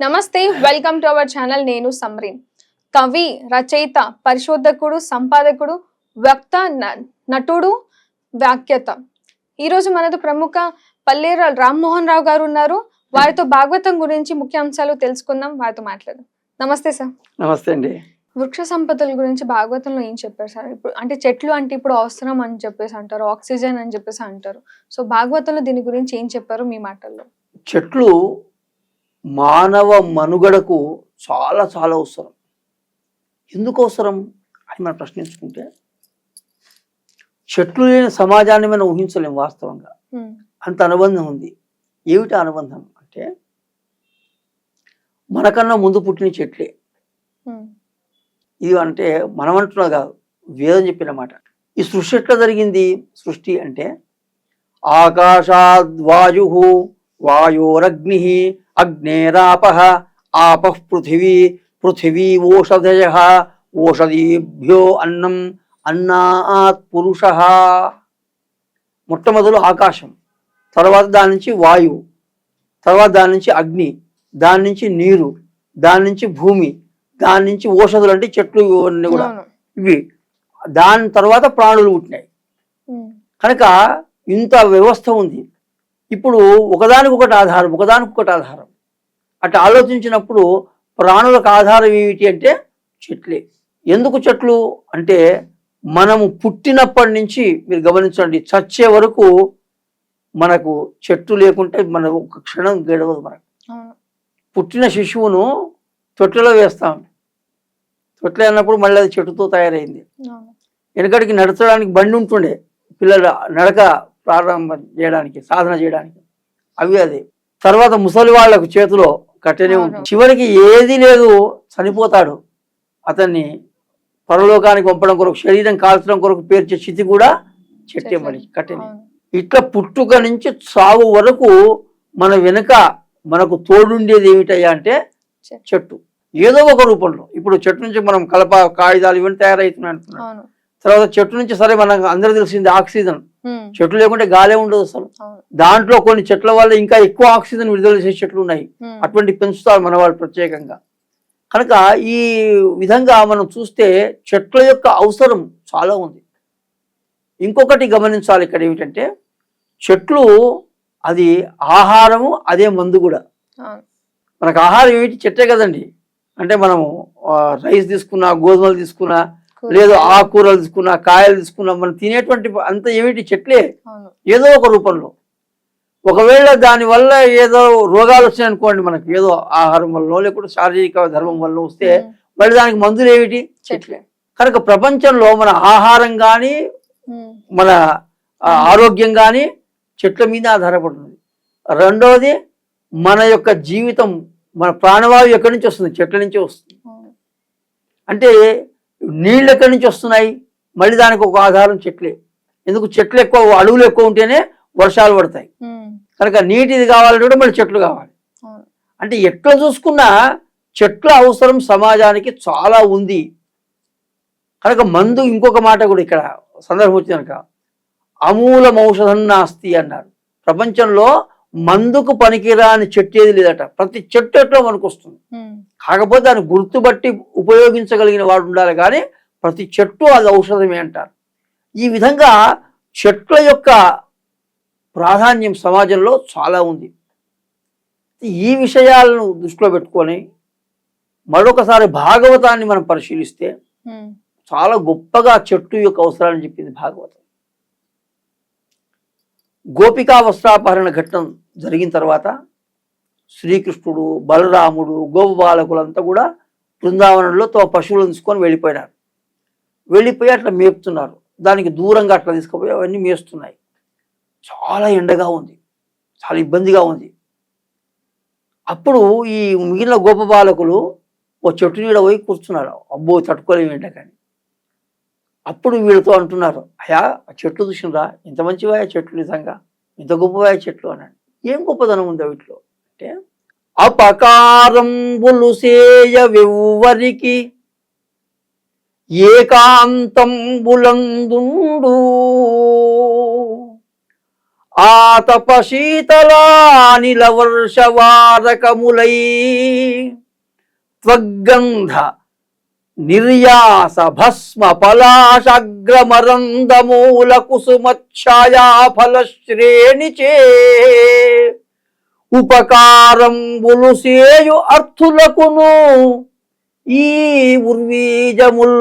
నమస్తే welcome to our channel నేను సమ్రీన్. కవి రచయిత పరిశోధకుడు సంపాదకుడు వక్త నటుడు వ్యాఖ్యత. ఈరోజు మనతో ప్రముఖ పల్లేరు రామ్మోహన్ రావు గారు ఉన్నారు. వారితో భాగవతం గురించి ముఖ్యాంశాలు తెలుసుకుందాం. వారితో మాట్లాడదాం. నమస్తే సార్. నమస్తే అండి. వృక్ష సంపదల గురించి భాగవతంలో ఏం చెప్పారు సార్? ఇప్పుడు అంటే చెట్లు అంటే ఇప్పుడు అవసరం అని చెప్పేసి అంటారు ఆక్సిజన్ అని చెప్పేసి అంటారు. సో భాగవతంలో దీని గురించి ఏం చెప్పారు మీ మాటల్లో? చెట్లు మానవ మనుగడకు చాలా చాలా అవసరం. ఎందుకు అవసరం? అని మనం ప్రశ్నించుకుంటే చెట్లు లేని సమాజాన్ని మనం ఊహించలేం వాస్తవంగా. అంత అనుబంధం ఉంది. ఏమిటి అనుబంధం? అంటే మనకన్నా ముందు పుట్టిన చెట్లే. ఇది అంటే మనం అంటున్నా కాదు వేదం చెప్పిన మాట. ఈ సృష్టి ఎట్లా జరిగింది? సృష్టి అంటే ఆకాశాద్వాయు వాయోరగ్ని అగ్నేరాప ఆప పృథివీ పృథివీ ఓషధయ ఓషధీభ్యో అన్నం అన్నాత్ పురుష. మొట్టమొదలు ఆకాశం తర్వాత దాని నుంచి వాయువు తర్వాత దాని నుంచి అగ్ని దాని నుంచి నీరు దాని నుంచి భూమి దాని నుంచి ఓషధులు అంటే చెట్లు ఇవన్నీ కూడా. ఇవి దాని తర్వాత ప్రాణులు పుట్టినాయి. కనుక ఇంత వ్యవస్థ ఉంది. ఇప్పుడు ఒకదానికొకటి ఆధారం ఒకదానికొకటి ఆధారం. అట్లా ఆలోచించినప్పుడు ప్రాణులకు ఆధారం ఏమిటి అంటే చెట్లే. ఎందుకు చెట్లు? అంటే మనము పుట్టినప్పటి నుంచి మీరు గమనించండి చచ్చే వరకు మనకు చెట్టు లేకుంటే మన ఒక క్షణం గడవదు మనకు. పుట్టిన శిశువును తొట్టెలో వేస్తాం తొట్టెలో అన్నప్పుడు మళ్ళీ అది చెట్టుతో తయారైంది. వెనకడికి నడచడానికి బండి ఉంటుండే పిల్లల నడక ప్రారంభం చేయడానికి సాధన చేయడానికి. అవి అది. తర్వాత ముసలి వాళ్ళకు చేతిలో కట్టెనే. ఉంటుంది. చివరికి ఏది లేదు చనిపోతాడు. అతన్ని పరలోకానికి పంపడం కొరకు శరీరం కాల్చడం కొరకు పేర్చే స్థితి కూడా చెట్టే. మరి కట్టెనే. ఇట్లా పుట్టుక నుంచి సాగు వరకు మన వెనుక మనకు తోడుండేది ఏమిటయ్యా అంటే చెట్టు. ఏదో ఒక రూపంలో. ఇప్పుడు చెట్టు నుంచి మనం కలప కాగితాలు ఇవన్నీ తయారవుతున్నాయి అంటున్నాం అవును. తర్వాత చెట్టు నుంచి సరే మనకు అందరూ తెలిసింది ఆక్సిజన్. చెట్లు లేకుంటే గాలే ఉండదు అసలు. దాంట్లో కొన్ని చెట్ల వల్ల ఇంకా ఎక్కువ ఆక్సిజన్ విడుదల చేసే చెట్లు ఉన్నాయి. అటువంటి పెంచుతారు మన వాళ్ళు ప్రత్యేకంగా. కనుక ఈ విధంగా మనం చూస్తే చెట్ల యొక్క అవసరం చాలా ఉంది. ఇంకొకటి గమనించాలి ఇక్కడ ఏమిటంటే చెట్లు అది ఆహారము అదే మందు కూడా. మనకు ఆహారం ఏమిటి? చెట్టే కదండి. అంటే మనము రైస్ తీసుకున్నా గోధుమలు తీసుకున్నా. లేదు ఆకుకూరలు తీసుకున్నా కాయలు తీసుకున్నా మనం తినేటువంటి అంత ఏమిటి చెట్లే? ఏదో ఒక రూపంలో. ఒకవేళ దాని వల్ల ఏదో రోగాలు వచ్చాయి అనుకోండి మనకు ఏదో ఆహారం వల్ల లేకుంటే శారీరక ధర్మం వల్ల వస్తే మళ్ళీ దానికి మందులు ఏమిటి? చెట్లే. కనుక ప్రపంచంలో మన ఆహారం కానీ మన ఆరోగ్యం కానీ చెట్ల మీద ఆధారపడుతుంది. రెండవది మన యొక్క జీవితం మన ప్రాణవాయువు ఎక్కడి నుంచి వస్తుంది? చెట్ల నుంచి వస్తుంది. అంటే నీళ్ళు ఎక్కడి నుంచి వస్తున్నాయి? మళ్ళీ దానికి ఒక ఆధారం చెట్లే. ఎందుకు? చెట్లు ఎక్కువ అడవులు ఎక్కువ ఉంటేనే వర్షాలు పడతాయి. కనుక నీటిది కావాలంటే కూడా మళ్ళీ చెట్లు కావాలి. అంటే ఎట్లా చూసుకున్నా చెట్ల అవసరం సమాజానికి చాలా ఉంది. కనుక మందు ఇంకొక మాట కూడా ఇక్కడ సందర్భం వచ్చింది కనుక అమూలం ఔషధం నాస్తి అన్నారు. ప్రపంచంలో మందుకు పనికిరాని చెట్టు ఏది లేదట. ప్రతి చెట్టు ఎట్లా మనకు వస్తుంది కాకపోతే దాన్ని గుర్తుబట్టి ఉపయోగించగలిగిన వాడు ఉండాలి కానీ ప్రతి చెట్టు అది ఔషధమే అంటారు. ఈ విధంగా చెట్ల యొక్క ప్రాధాన్యం సమాజంలో చాలా ఉంది. ఈ విషయాలను దృష్టిలో పెట్టుకొని మరొకసారి భాగవతాన్ని మనం పరిశీలిస్తే చాలా గొప్పగా చెట్టు యొక్క అవసరాన్ని చెప్పింది భాగవతం. గోపికా వస్త్రాపహరణ ఘట్టం జరిగిన తర్వాత శ్రీకృష్ణుడు బలరాముడు గోపబాలకులంతా కూడా బృందావనంలో తమ పశువులు తీసుకొని వెళ్ళిపోయినారు. వెళ్ళిపోయి అట్లా మేపుతున్నారు. దానికి దూరంగా అట్లా తీసుకుపోయి అవన్నీ మేస్తున్నాయి. చాలా ఎండగా ఉంది. చాలా ఇబ్బందిగా ఉంది. అప్పుడు ఈ మిగిలిన గోపబాలకులు ఓ చెట్టు నీడ పోయి కూర్చున్నారు. అబ్బో తట్టుకోలేము ఎండకని అప్పుడు వీళ్ళతో అంటున్నారు అయా ఆ చెట్లు చూసినరా? ఇంత మంచివా చెట్లు నిజంగా? ఇంత గొప్పవా చెట్లు? అన్నాడు ఏం గొప్పదనం ఉంది వీటిలో? అంటే అపకారంబులు సేయ వెవ్వరికి ఏకాంతంబులందుండు. ఆ తపశీతలానిల వర్షవారకములై త్వగ్గంధ నిర్యాస భస్మ పలాశగ్రమరందమూల కుసుమఛాయా ఫలశ్రేణి చే ఉపకారంబులు సేయు అర్థులకును. ఈ ఉర్వీజముల్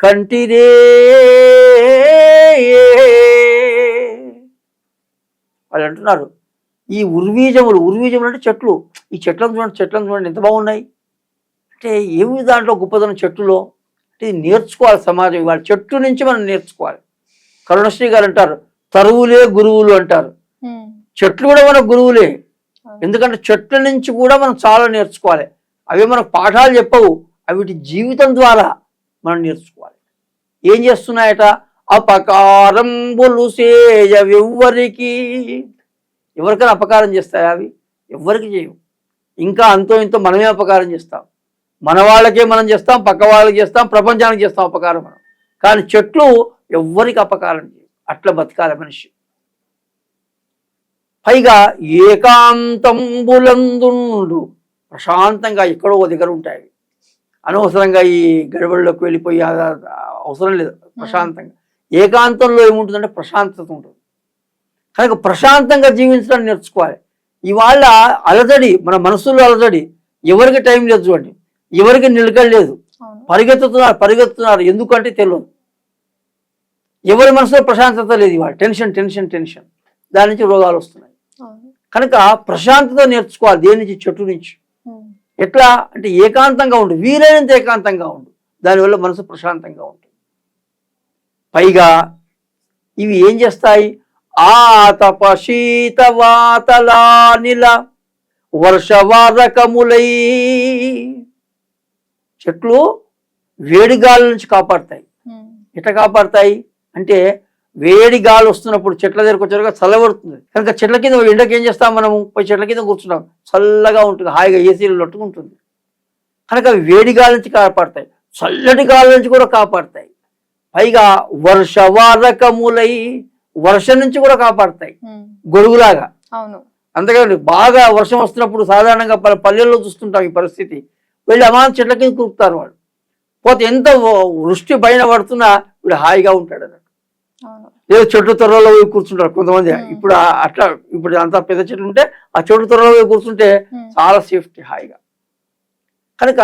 కంటిరే వాళ్ళు అంటున్నారు ఈ ఉర్వీజములు ఉర్వీజములు అంటే చెట్లు. ఈ చెట్లను చూడండి చెట్లను చూడండి ఎంత బాగున్నాయి. అంటే ఏమి దాంట్లో గొప్పదనం చెట్టులో? అంటే ఇది నేర్చుకోవాలి సమాజం ఇవాళ చెట్టు నుంచి మనం నేర్చుకోవాలి. కరుణశ్రీ గారు అంటారు తరువులే గురువులు అంటారు. చెట్లు కూడా మన గురువులే. ఎందుకంటే చెట్ల నుంచి కూడా మనం చాలా నేర్చుకోవాలి. అవి మనకు పాఠాలు చెప్పవు. అవిటి జీవితం ద్వారా మనం నేర్చుకోవాలి. ఏం చేస్తున్నాయట? అపకారం సేయవెవ్వరికి ఎవరికైనా అపకారం చేస్తాయా అవి? ఎవ్వరికి చేయవు. ఇంకా అంతో ఇంతో మనమే అపకారం చేస్తాం. మన వాళ్ళకే మనం చేస్తాం పక్క వాళ్ళకి చేస్తాం ప్రపంచానికి చేస్తాం అపకారం మనం. కానీ చెట్లు ఎవ్వరికి అపకారం చేయవు. అట్లా బతకాలి మనిషి. పైగా ఏకాంతంబులందుండు. ప్రశాంతంగా ఎక్కడో ఒక దగ్గర ఉంటాయి అనవసరంగా ఈ గడబడిలోకి వెళ్ళిపోయి అవసరం లేదు ప్రశాంతంగా. ఏకాంతంలో ఏముంటుందంటే ప్రశాంతత ఉంటుంది కనుక ప్రశాంతంగా జీవించడం నేర్చుకోవాలి. ఇవాళ అలజడి మన మనసులో అలజడి ఎవరికి టైం లేదు చూడండి. ఎవరికి నిలకడ లేదు. అవును. పరిగెత్తుతున్నారు పరిగెత్తుతున్నారు. ఎందుకంటే తెలియదు ఎవరి మనసులో ప్రశాంతత లేదు ఇవాళ. Tension tension tension. దాని నుంచి రోగాలు వస్తున్నాయి. కనుక ప్రశాంతత నేర్చుకోవాలి దేని నుంచి? చెట్టు నుంచి. ఎట్లా? అంటే ఏకాంతంగా ఉండు. వీలైనంత ఏకాంతంగా ఉండు. దానివల్ల మనసు ప్రశాంతంగా ఉంటుంది. పైగా ఇవి ఏం చేస్తాయి? ఆతప శీత వాతలానిల వర్షవారకములై చెట్లు వేడి గాలి నుంచి కాపాడతాయి. ఎట్లా కాపాడతాయి? అంటే వేడి గాలి వస్తున్నప్పుడు చెట్ల దగ్గరకు వచ్చారుగా చల్లబడుతుంది కనుక చెట్ల కింద ఎండకి ఏం చేస్తాం మనము? పోయి చెట్ల కింద కూర్చుంటాం. చల్లగా ఉంటుంది. హాయిగా ఏసీలు లొట్టుకుంటుంది కనుక వేడి గాలి నుంచి కాపాడతాయి. చల్లటి గాలి నుంచి కూడా కాపాడతాయి. పైగా వర్షవారకములై వర్షం నుంచి కూడా కాపాడతాయి. గొడుగులాగా. అవును. అంతేకాదు బాగా వర్షం వస్తున్నప్పుడు సాధారణంగా ప- పల్లెల్లో చూస్తుంటాం ఈ పరిస్థితి. వెళ్ళి అమాన్ చెట్ల కింద కూరుతారు వాళ్ళు. పోతే ఎంత వృష్టి పైన పడుతున్నా వీడు హాయిగా ఉంటాడు. లేదు చెట్టు త్వరలో పోయి కూర్చుంటారు కొంతమంది. ఇప్పుడు అట్లా ఇప్పుడు అంతా పెద్ద చెట్లు ఉంటే ఆ చెట్టు త్వరలో పోయి కూర్చుంటే చాలా సేఫ్టీ హాయిగా. కనుక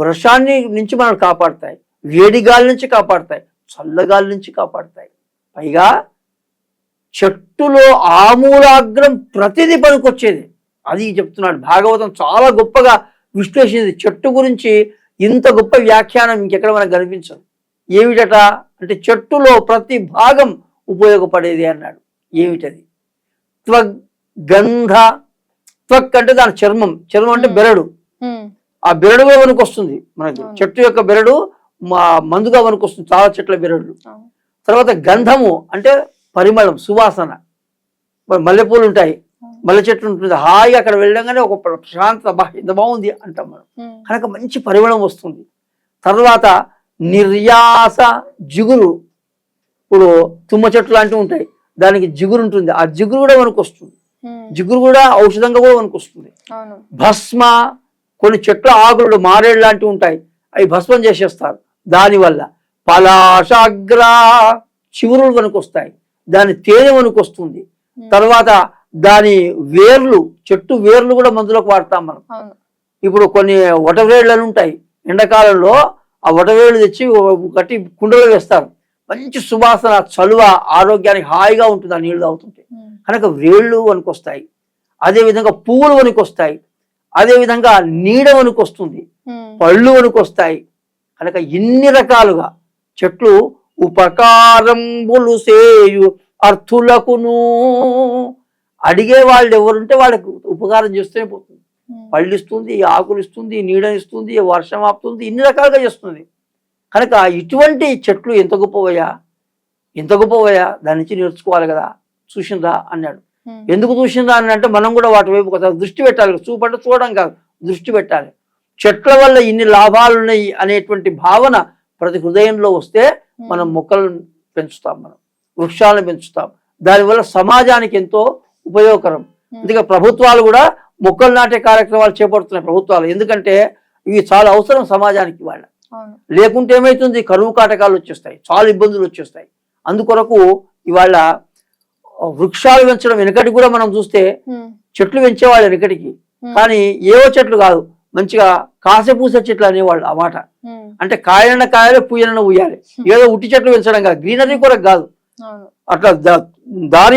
వర్షాన్ని నుంచి మనం కాపాడతాయి. వేడి గాలి నుంచి కాపాడతాయి. చల్లగాలి నుంచి కాపాడతాయి. పైగా చెట్టులో ఆమూలాగ్రం ప్రతిదీ పనికొచ్చేది. అది చెప్తున్నాడు భాగవతం చాలా గొప్పగా విశ్లేషించింది. చెట్టు గురించి ఇంత గొప్ప వ్యాఖ్యానం ఇంకెక్కడ మనకు కనిపించదు. ఏమిటట? అంటే చెట్టులో ప్రతి భాగం ఉపయోగపడేది అన్నాడు. ఏమిటది? త్వగ్ గంధ. త్వక్ అంటే దాని చర్మం. చర్మం అంటే. బెరడు. ఆ బెరడు కూడా మనకు. వస్తుంది మనకి. చెట్టు యొక్క బెరడు మా మందుగా మనకు వస్తుంది చాలా చెట్ల బెరడు తర్వాత గంధము అంటే పరిమళం సువాసన. మల్లెపూలు ఉంటాయి. మల్లె చెట్టు ఉంటుంది. హాయిగా అక్కడ వెళ్ళగానే ఒక ప్రశాంత బా ఎంత బాగుంది అంటాం మనం. కనుక మంచి పరిమళం వస్తుంది. తర్వాత నిర్యాస జిగురు. ఇప్పుడు తుమ్మ చెట్లు లాంటివి ఉంటాయి. దానికి జిగురు ఉంటుంది. ఆ జిగురు కూడా మనకు వస్తుంది. జిగురు కూడా ఔషధంగా కూడా మనకు వస్తుంది. భస్మ కొన్ని చెట్ల ఆకులు మారేడు లాంటివి ఉంటాయి. అవి భస్మం చేసేస్తారు. దానివల్ల పలాశాగ్ర చివురులు మనకు వస్తాయి. దాని తేనె మనకు వస్తుంది. తర్వాత దాని వేర్లు చెట్టు వేర్లు కూడా మందులకు వాడతాం మనం. ఇప్పుడు కొన్ని వటవేళ్ళు అని ఉంటాయి. ఎండాకాలంలో ఆ వటవేళ్ళు తెచ్చి కట్టి కుండలో వేస్తారు. మంచి సువాసన చలువ ఆరోగ్యానికి హాయిగా ఉంటుంది ఆ నీళ్ళు తాగుతుంటే. కనుక వేళ్ళు వనుకొస్తాయి అదేవిధంగా పువ్వులు వనుకొస్తాయి అదేవిధంగా నీడ వనుకొస్తుంది ఉమ్, పళ్ళు వనుకొస్తాయి కనుక ఇన్ని రకాలుగా చెట్లు ఉపకారంబులు సేయు అర్థులకును అడిగే వాళ్ళు ఎవరుంటే వాళ్ళకి ఉపకారం చేస్తూనే పోతుంది. పళ్ళు ఇస్తుంది ఆకులు ఇస్తుంది నీడనిస్తుంది వర్షం ఆపుతుంది ఇన్ని రకాలుగా చేస్తుంది. కనుక ఇటువంటి చెట్లు ఎంత గొప్పవయ్యా? ఎంత గొప్పవయ్యా? దాని నుంచి నేర్చుకోవాలి కదా. చూసిందా అన్నాడు. ఎందుకు చూసిందా అని అంటే మనం కూడా వాటి వైపు కొంత దృష్టి పెట్టాలి. చూపంటే చూడడం కాదు దృష్టి పెట్టాలి. చెట్ల వల్ల ఇన్ని లాభాలు ఉన్నాయి అనేటువంటి భావన ప్రతి హృదయంలో వస్తే మనం మొక్కలను పెంచుతాం మనం వృక్షాలను పెంచుతాం. దానివల్ల సమాజానికి ఎంతో ఉపయోగకరం. అందుకే ప్రభుత్వాలు కూడా మొక్కలు నాటే కార్యక్రమాలు చేపడుతున్నాయి ప్రభుత్వాలు. ఎందుకంటే ఇవి చాలా అవసరం సమాజానికి వాళ్ళ. లేకుంటే ఏమైతుంది? కరువు కాటకాలు వచ్చేస్తాయి. చాలా ఇబ్బందులు వచ్చేస్తాయి. అందుకొరకు ఇవాళ వృక్షాలు పెంచడం వెనకటి కూడా మనం చూస్తే చెట్లు పెంచేవాళ్ళు వెనకటికి. కానీ ఏవో చెట్లు కాదు. మంచిగా కాసే పూసే చెట్లు అనేవాళ్ళు ఆ మాట. అంటే కాయన కాయలే పూయన ఉయ్యాలి ఏదో ఉట్టి చెట్లు పెంచడం కాదు. గ్రీనరీ కూడా కాదు. అట్లా దారి